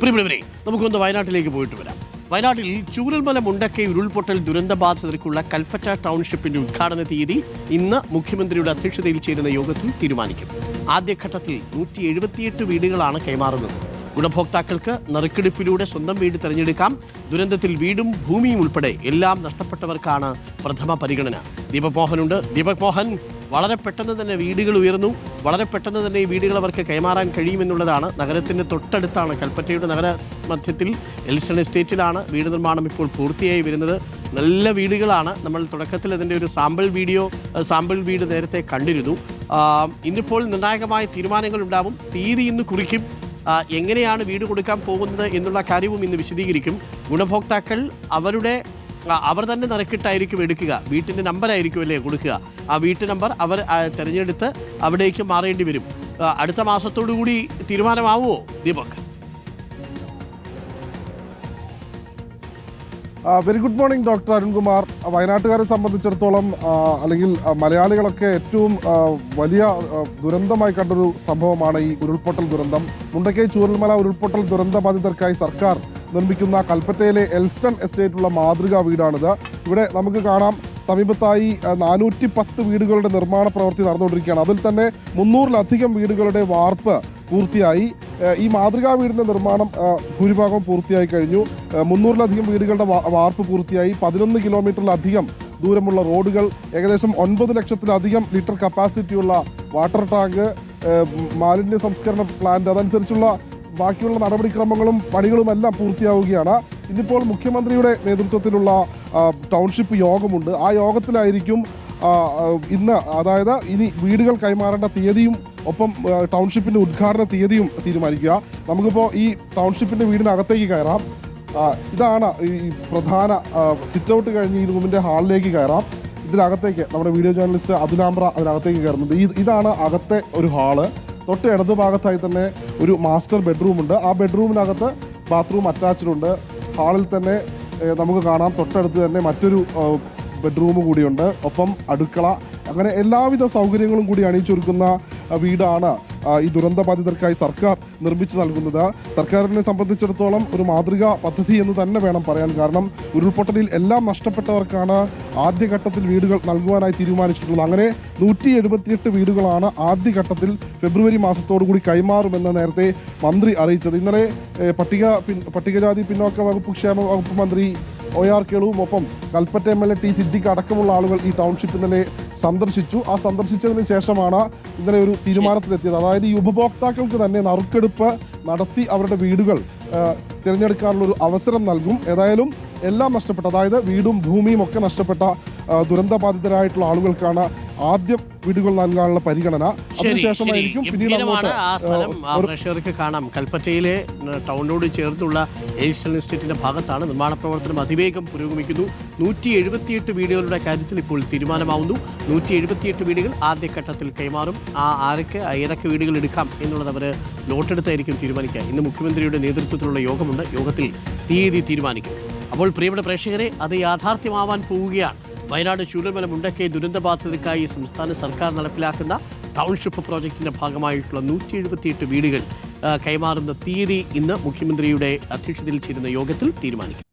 പ്രിയപ്പെട്ടവരെ നമുക്കൊന്ന് വയനാട്ടിലേക്ക് പോയിട്ട് വരാം. വയനാട്ടിൽ ചൂരൽമല മുണ്ടക്കൈ ഉരുൾപൊട്ടൽ ദുരന്തബാധിതർക്കുള്ള കൽപ്പറ്റ ടൗൺഷിപ്പിന്റെ ഉദ്ഘാടന തീയതി ഇന്ന് മുഖ്യമന്ത്രിയുടെ അധ്യക്ഷതയിൽ ചേരുന്ന യോഗത്തിൽ തീരുമാനിക്കും. ആദ്യഘട്ടത്തിൽ നൂറ്റി എഴുപത്തിയെട്ട് വീടുകളാണ് കൈമാറുന്നത്. ഗുണഭോക്താക്കൾക്ക് നറുക്കെടുപ്പിലൂടെ സ്വന്തം വീട് തിരഞ്ഞെടുക്കാം. ദുരന്തത്തിൽ വീടും ഭൂമിയും ഉൾപ്പെടെ എല്ലാം നഷ്ടപ്പെട്ടവർക്കാണ് പ്രഥമ പരിഗണന. ദീപക് മോഹനുണ്ട് ദീപക് മോഹൻ വളരെ പെട്ടെന്ന് തന്നെ വീടുകൾ ഉയർന്നു. വളരെ പെട്ടെന്ന് തന്നെ ഈ വീടുകൾ അവർക്ക് കൈമാറാൻ കഴിയുമെന്നുള്ളതാണ് നഗരത്തിന്റെ തൊട്ടടുത്താണ്. കൽപ്പറ്റയുടെ നഗര മധ്യത്തിൽ എൽസ്റ്റൺ എസ്റ്റേറ്റിലാണ് വീട് നിർമ്മാണം ഇപ്പോൾ പൂർത്തിയായി വരുന്നത്. നല്ല വീടുകളാണ്. നമ്മൾ തുടക്കത്തിൽ അതിന്റെ ഒരു സാമ്പിൾ വീഡിയോ സാമ്പിൾ വീട് നേരത്തെ കണ്ടിരുന്നു. ഇന്നിപ്പോൾ നിർണായകമായ തീരുമാനങ്ങൾ ഉണ്ടാവും. തീയതി ഇന്ന് കുറിക്കും. എങ്ങനെയാണ് വീട് കൊടുക്കാൻ പോകുന്നത് എന്നുള്ള കാര്യവും ഇന്ന് വിശദീകരിക്കും. ഗുണഭോക്താക്കൾ അവരുടെ അവർ തന്നെ നിറക്കിട്ടായിരിക്കും എടുക്കുക. വീട്ടിന്റെ നമ്പർ ആയിരിക്കും അല്ലേ കൊടുക്കുക. ആ വീട്ടു നമ്പർ അവർ തിരഞ്ഞെടുത്ത് അവിടേക്ക് മാറേണ്ടി വരും. അടുത്ത മാസത്തോടു കൂടി തീരുമാനമാവുമോ Deepak? Very good morning doctor Arunkumar. വയനാട്ടുകാരെ സംബന്ധിച്ചിടത്തോളം അല്ലെങ്കിൽ മലയാളികളൊക്കെ ഏറ്റവും വലിയ ദുരന്തമായി കണ്ടൊരു സംഭവമാണ് ഈ ഉരുൾപൊട്ടൽ ദുരന്തം. മുണ്ടക്കൈ ചൂരൽമല ഉരുൾപൊട്ടൽ ദുരന്ത ബാധിതർക്കായി സർക്കാർ നിർമ്മിക്കുന്ന കൽപ്പറ്റയിലെ എൽസ്റ്റൺ എസ്റ്റേറ്റുള്ള മാതൃകാ വീടാണിത്. ഇവിടെ നമുക്ക് കാണാം സമീപത്തായി നാനൂറ്റി പത്ത് വീടുകളുടെ നിർമ്മാണ പ്രവൃത്തി നടന്നുകൊണ്ടിരിക്കുകയാണ്. അതിൽ തന്നെ മുന്നൂറിലധികം വീടുകളുടെ വാർപ്പ് പൂർത്തിയായി. ഈ മാതൃകാ വീടിന്റെ നിർമ്മാണം ഭൂരിഭാഗം പൂർത്തിയായി കഴിഞ്ഞു. മുന്നൂറിലധികം വീടുകളുടെ വാർപ്പ് പൂർത്തിയായി. പതിനൊന്ന് കിലോമീറ്ററിലധികം ദൂരമുള്ള റോഡുകൾ ഏകദേശം ഒൻപത് ലക്ഷത്തിലധികം ലിറ്റർ കപ്പാസിറ്റിയുള്ള വാട്ടർ ടാങ്ക് മാലിന്യ സംസ്കരണ പ്ലാന്റ് അതനുസരിച്ചുള്ള ബാക്കിയുള്ള നടപടിക്രമങ്ങളും പണികളും എല്ലാം പൂർത്തിയാവുകയാണ്. ഇതിപ്പോൾ മുഖ്യമന്ത്രിയുടെ നേതൃത്വത്തിലുള്ള ടൗൺഷിപ്പ് യോഗമുണ്ട്. ആ യോഗത്തിലായിരിക്കും ഇന്ന് അതായത് ഇനി വീടുകൾ കൈമാറേണ്ട തീയതിയും ഒപ്പം ടൗൺഷിപ്പിന്റെ ഉദ്ഘാടന തീയതിയും തീരുമാനിക്കുക. നമുക്കിപ്പോൾ ഈ ടൗൺഷിപ്പിന്റെ വീടിനകത്തേക്ക് കയറാം. ഇതാണ് ഈ പ്രധാന സിറ്റ് ഔട്ട് കഴിഞ്ഞ് ഈ റൂമിന്റെ ഹാളിലേക്ക് കയറാം. ഇതിനകത്തേക്ക് നമ്മുടെ വീഡിയോ ജേർണലിസ്റ്റ് അതുലാമ്പ്ര അതിനകത്തേക്ക് കയറുന്നുണ്ട്. ഇതാണ് അകത്തെ ഒരു ഹാൾ. തൊട്ട് ഇടതു ഭാഗത്തായി തന്നെ ഒരു മാസ്റ്റർ ബെഡ്റൂം ഉണ്ട് ആ ബെഡ്റൂമിനകത്ത് ബാത്റൂം അറ്റാച്ച്ഡ് ഉണ്ട്. ഹാളിൽ തന്നെ നമുക്ക് കാണാം. തൊട്ടടുത്ത് തന്നെ മറ്റൊരു ബെഡ്റൂം കൂടിയുണ്ട്. ഒപ്പം അടുക്കള. അങ്ങനെ എല്ലാവിധ സൗകര്യങ്ങളും കൂടി അണിയിച്ചൊരുക്കുന്ന വീടാണ് ഈ ദുരന്ത ബാധിതർക്കായി സർക്കാർ നിർമ്മിച്ചു നൽകുന്നത്. സർക്കാരിനെ സംബന്ധിച്ചിടത്തോളം ഒരു മാതൃകാ പദ്ധതി എന്ന് തന്നെ വേണം പറയാൻ. കാരണം ഉരുൾപൊട്ടലിൽ എല്ലാം നഷ്ടപ്പെട്ടവർക്കാണ് ആദ്യഘട്ടത്തിൽ വീടുകൾ നൽകുവാനായി തീരുമാനിച്ചിട്ടുള്ളത്. അങ്ങനെ നൂറ്റി എഴുപത്തിയെട്ട് വീടുകളാണ് ആദ്യഘട്ടത്തിൽ ഫെബ്രുവരി മാസത്തോടുകൂടി കൈമാറുമെന്ന് നേരത്തെ മന്ത്രി അറിയിച്ചത്. ഇന്നലെ പട്ടിക പട്ടികജാതി പിന്നോക്ക വകുപ്പ് ക്ഷേമ വകുപ്പ് മന്ത്രി ഒ ആർ കേളുവും ഒപ്പം Kalpetta M L A T Siddique അടക്കമുള്ള ആളുകൾ ഈ ടൗൺഷിപ്പ് ഇന്നലെ സന്ദർശിച്ചു. ആ സന്ദർശിച്ചതിന് ശേഷമാണ് ഇന്നലെ ഒരു തീരുമാനത്തിലെത്തിയത്. അതായത് ഈ ഉപഭോക്താക്കൾക്ക് തന്നെ നറുക്കെടുപ്പ് നടത്തി അവരുടെ വീടുകൾ തിരഞ്ഞെടുക്കാനുള്ള ഒരു അവസരം നൽകും. ഏതായാലും എല്ലാം നഷ്ടപ്പെട്ട. അതായത് വീടും ഭൂമിയും ഒക്കെ നഷ്ടപ്പെട്ട ദുരന്തബാധിതരായിട്ടുള്ള ആളുകൾക്കാണ് ആദ്യം വീടുകൾ നൽകാനുള്ള പരിഗണന. അതിനുശേഷമായിരിക്കും പിന്നീട് കാണാം. കൽപ്പറ്റയിലെ ടൗണിനോട് ചേർന്നുള്ള എയ്സ്റ്റൽ എസ്റ്റേറ്റിന്റെ ഭാഗത്താണ് നിർമ്മാണ പ്രവർത്തനം അതിവേഗം പുരോഗമിക്കുന്നു. നൂറ്റി എഴുപത്തിയെട്ട് വീടുകളുടെ കാര്യത്തിൽ ഇപ്പോൾ തീരുമാനമാവുന്നു. നൂറ്റി എഴുപത്തിയെട്ട് വീടുകൾ ആദ്യഘട്ടത്തിൽ കൈമാറും. ആ ആരൊക്കെ ഏതൊക്കെ വീടുകൾ എടുക്കാം എന്നുള്ളത് അവർ നോട്ടെടുത്തായിരിക്കും തീരുമാനിക്കുക. ഇന്ന് മുഖ്യമന്ത്രിയുടെ നേതൃത്വത്തിലുള്ള യോഗമുണ്ട്. യോഗത്തിൽ തീയതി തീരുമാനിക്കും. അപ്പോൾ പ്രിയപ്പെട്ട പ്രേക്ഷകരെ അത് യാഥാർത്ഥ്യമാവാൻ പോവുകയാണ്. വയനാട് ചൂരൽമല മുണ്ടക്കൈ ദുരന്തബാധിതർക്കായി സംസ്ഥാന സർക്കാർ നടപ്പിലാക്കുന്ന ടൗൺഷിപ്പ് പ്രോജക്റ്റിന്റെ ഭാഗമായിട്ടുള്ള നൂറ്റി എഴുപത്തിയെട്ട് വീടുകൾ കൈമാറുന്ന തീയതി ഇന്ന് മുഖ്യമന്ത്രിയുടെ അധ്യക്ഷതയിൽ ചേരുന്ന യോഗത്തിൽ തീരുമാനിക്കും.